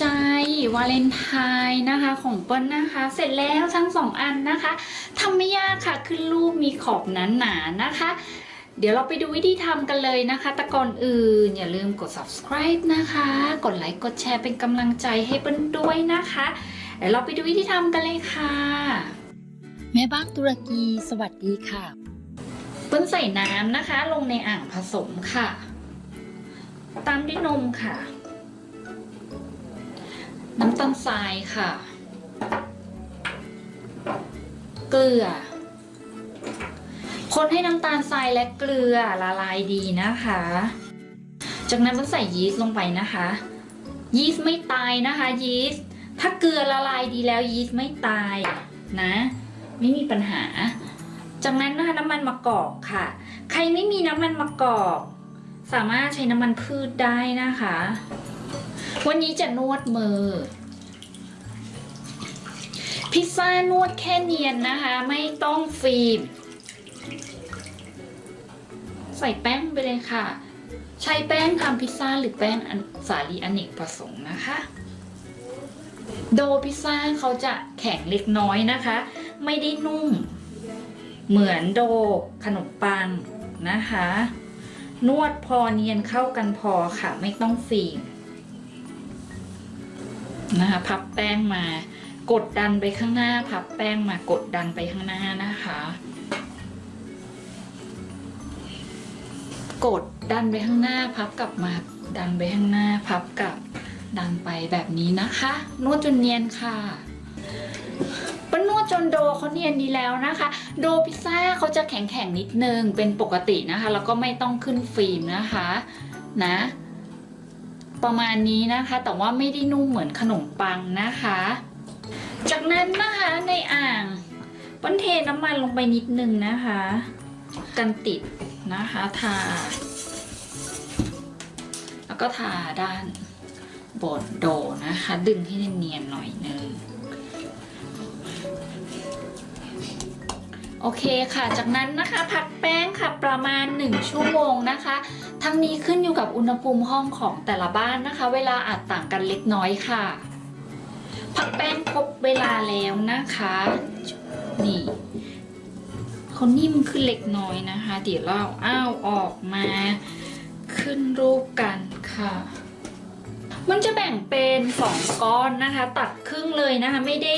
ใจวาเลนไทน์นะคะของเปิ้ลนะคะ เสร็จแล้วทั้งสองอันนะคะทำไม่ยากค่ะขึ้นรูปมีขอบหนาๆนะคะ เดี๋ยวเราไปดูวิธีทำกันเลยนะคะ แต่ก่อนอื่นอย่าลืมกด subscribe นะคะ กดไลค์กดแชร์เป็นกำลังใจให้เปิ้ลด้วยนะคะเดี๋ยวเราไปดูวิธีทำกันเลยค่ะ แม่บ้านตุรกีสวัสดีค่ะ เปิ้ลใส่น้ำนะคะ ลงในอ่างผสมค่ะ ตามด้วยนมค่ะ น้ำตาลทรายค่ะ เกลือ คนให้น้ำตาลทรายและเกลือละลายดีนะคะ จากนั้นเปิ้ลใส่ยีสต์ลงไปนะคะ ยีสต์ไม่ตายนะคะ ยีสต์ ถ้าเกลือละลายดีแล้วยีสต์ไม่ตายนะ ไม่มีปัญหา จากนั้นนะคะน้ำมันมะกอกค่ะ ใครไม่มีน้ำมันมะกอก สามารถใช้น้ำมันพืชได้นะคะ วันนี้จะนวดมือ พิซซ่านวดแค่เนียนนะคะ ไม่ต้องฟิล์มใส่แป้งไปเลยค่ะ ใช้แป้งทำพิซซ่าหรือแป้งสาลีอเนกประสงค์นะคะ โดพิซซ่าเขาจะแข็งเล็กน้อยนะคะ ไม่ได้นุ่ม เหมือนโดขนมปังนะคะ นวดพอเนียนเข้ากันพอค่ะ ไม่ต้องฟิล์ม นะคะพับแป้งมากดดันไปข้างหน้า พับแป้งมากดดันไปข้างหน้านะคะ กดดันไปข้างหน้า พับกลับมาดันไปข้างหน้า พับกลับดันไปแบบนี้นะคะ นวดจนเนียนค่ะปนวดจนโดเขาเนียนดีแล้วนะคะ โดพิซซ่าเขาจะแข็งแข็งๆนิดนึงเป็นปกตินะคะ แล้วก็ไม่ต้องขึ้นฟิล์มนะคะ นะ ประมาณนี้นะคะ แต่ว่าไม่ได้นุ่มเหมือนขนมปังนะคะ จากนั้นนะคะในอ่างป้นเทน้ำมันลงไปนิดนึงนะคะ กันติดนะคะทา แล้วก็ทาด้านบนโดนะคะ ดึงให้เนียนๆหน่อยนึง โอเคค่ะ จากนั้นนะคะพักแป้งค่ะประมาณ 1 ชั่วโมงนะคะ ทั้งนี้ขึ้นอยู่กับอุณหภูมิห้องของแต่ละบ้านนะคะ เวลาอาจต่างกันเล็กน้อยค่ะ พักแป้งครบเวลาแล้วนะคะ นี่เขานิ่มขึ้นเล็กน้อยนะคะ เดี๋ยวเราอ้าวออกมา ขึ้นรูปกันค่ะมันจะแบ่งเป็นสองก้อนนะคะ ตัดครึ่งเลยนะคะ ไม่ได้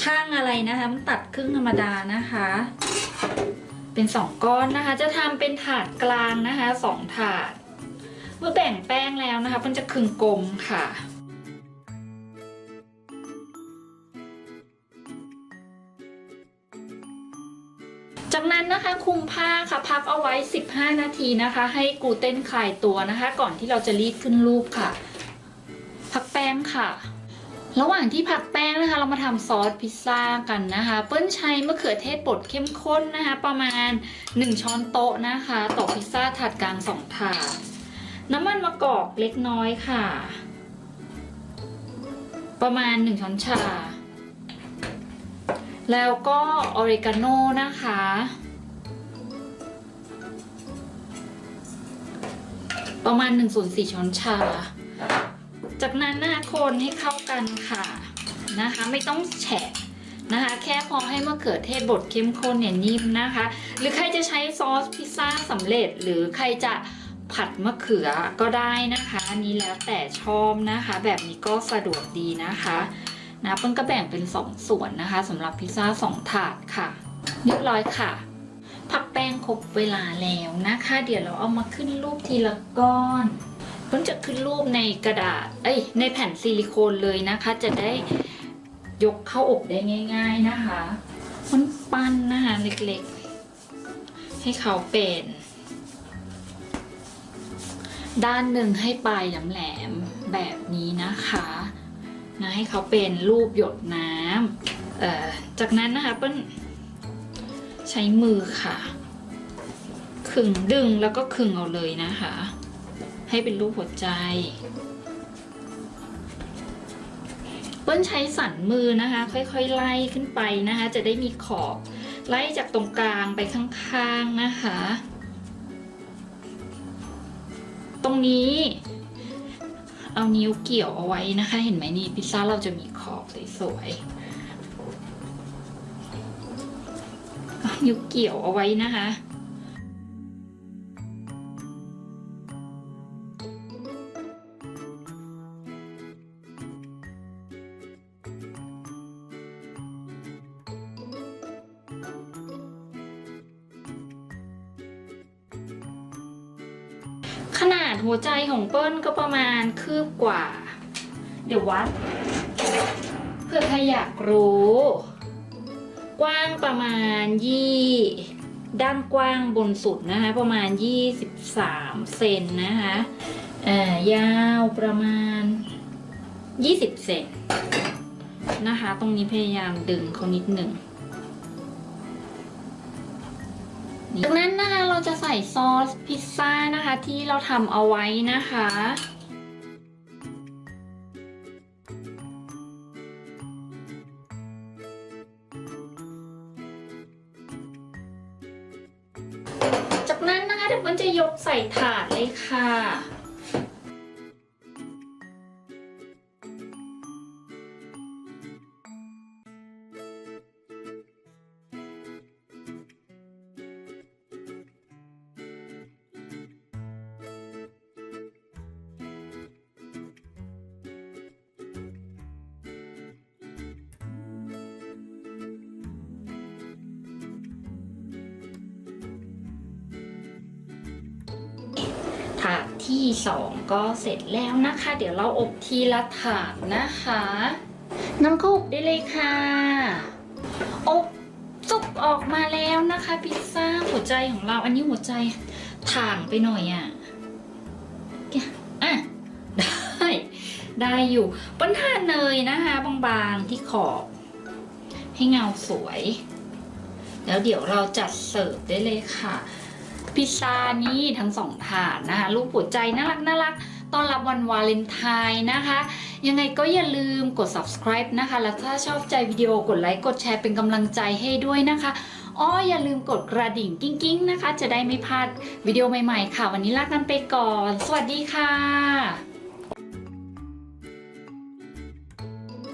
ช่างอะไรนะคะมันตัดครึ่งธรรมดานะคะ เป็นสองก้อนนะคะ จะทำเป็นถาดกลางนะคะสองถาด เมื่อแบ่งแป้งแล้วนะคะ มันจะครึ่งกลมค่ะจากนั้นนะคะคลุมผ้าค่ะพักเอาไว้ 15 นาทีนะคะ ให้กลูเตนคลายตัวนะคะ ก่อนที่เราจะรีดขึ้นรูปค่ะ พักแป้งค่ะ ระหว่างที่พักแป้งนะคะ เรามาทำซอสพิซซ่ากันนะคะ เปิ้ลใช้มะเขือเทศบดเข้มข้นนะคะ ประมาณ 1 ช้อนโต๊ะนะคะต่อพิซซ่าถาดกลาง2ถาด น้ำมันมะกอกเล็กน้อยค่ะ ประมาณ 1 ช้อนชา แล้วก็ออริกาโนนะคะ ประมาณ1ส่วน4ช้อนชา จากนั้นนะคะคนให้เข้ากันค่ะนะคะ ไม่ต้องแฉะนะคะ แค่พอให้มะเขือเทศบดเข้มข้นเนี่ยนิ่มนะคะ หรือใครจะใช้ซอสพิซซ่าสำเร็จ หรือใครจะผัดมะเขือก็ได้นะคะอันนี้แล้วแต่ชอบนะคะ แบบนี้ก็สะดวกดีนะคะนะเปิ้ลก็แบ่งเป็น 2 ส่วนนะคะสำหรับพิซซ่า2ถาดค่ะเรียบร้อยค่ะ พักแป้งครบเวลาแล้วนะคะ เดี๋ยวเราเอามาขึ้นรูปทีละก้อน เปิ้ลจะขึ้นรูปในกระดาษ เอ้ย ในแผ่นซิลิโคนเลยนะคะ จะได้ยกเข้าอบได้ง่าย ๆนะคะมันปั้นนะคะเล็กๆ ให้เขาเป็น ด้านหนึ่งให้ปลายแหลมๆแบบนี้นะคะนะให้เขาเป็นรูปหยดน้ำเอ่อจากนั้นนะคะเปิ้ลใช้มือค่ะ ขึงดึงแล้วก็ขึงเอาเลยนะคะ ให้เป็นรูปหัวใจเปิ้ลใช้สันมือนะคะ ค่อยๆไล่ขึ้นไปนะคะ จะได้มีขอบ ไล่จากตรงกลางไปข้างๆนะคะ ตรงนี้เอานิ้วเกี่ยวเอาไว้นะคะ เห็นไหมนี่พิซซ่าเราจะมีขอบสวยๆนิ้วเกี่ยวเอาไว้นะคะ หัวใจของเปิ้ลก็ประมาณคืบกว่า เดี๋ยววัด เพื่อใครอยากรู้ กว้างประมาณยี่ ด้านกว้างบนสุดนะคะ ประมาณ 23 เซนนะคะเอ่ยาวประมาณ 20 เซนนะคะ ตรงนี้พยายามดึงเขานิดหนึ่ง จากนั้นนะคะเราจะใส่ซอสพิซซ่านะคะที่เราทำเอาไว้นะคะจากนั้นนะคะเดี๋ยวมันจะยกใส่ถาดเลยค่ะ ถาดที่สองก็เสร็จแล้วนะคะ เดี๋ยวเราอบทีละถาดนะคะน้ำก็อบได้เลยค่ะอบสุกออกมาแล้วนะคะ พิซซ่าหัวใจของเราอันนี้หัวใจถ่างไปหน่อยอะ่ะอะได้ได้อยู่ปัญหาเนยนะคะ บางๆที่ขอบ ให้เงาสวย แล้วเดี๋ยวเราจัดเสิร์ฟได้เลยค่ะ พิซซ่านี่ทั้งสองถาดนะคะรูปหัวใจน่ารักน่ารักต้อนรับวันวาเลนไทน์นะคะ ยังไงก็อย่าลืมกด subscribe นะคะ แล้วถ้าชอบใจวิดีโอกดไลค์กดแชร์เป็นกำลังใจให้ด้วยนะคะอ้ออย่าลืมกดกระดิ่งกิ้งๆนะคะ จะได้ไม่พลาดวิดีโอใหม่ๆค่ะ วันนี้ลากันไปก่อน สวัสดีค่ะ